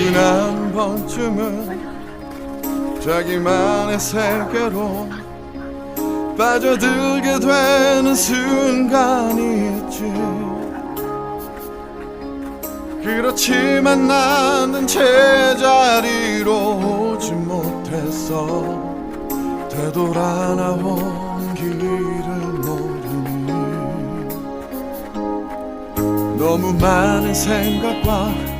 단한 번쯤은 자기만의 세계로 빠져들게 되는 순간이 있지. 그렇지만 나는 제자리로 오지 못했어 되돌아 나온 길을 모르니. 너무 많은 생각과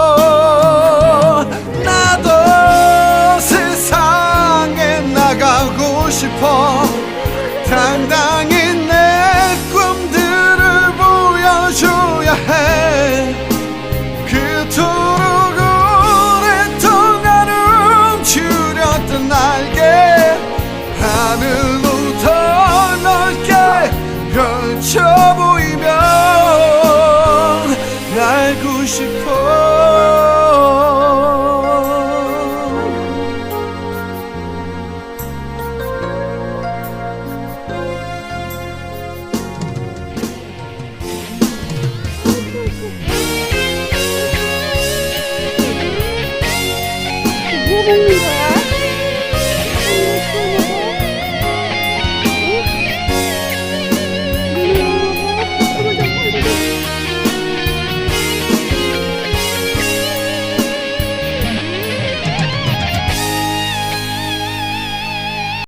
bu ışık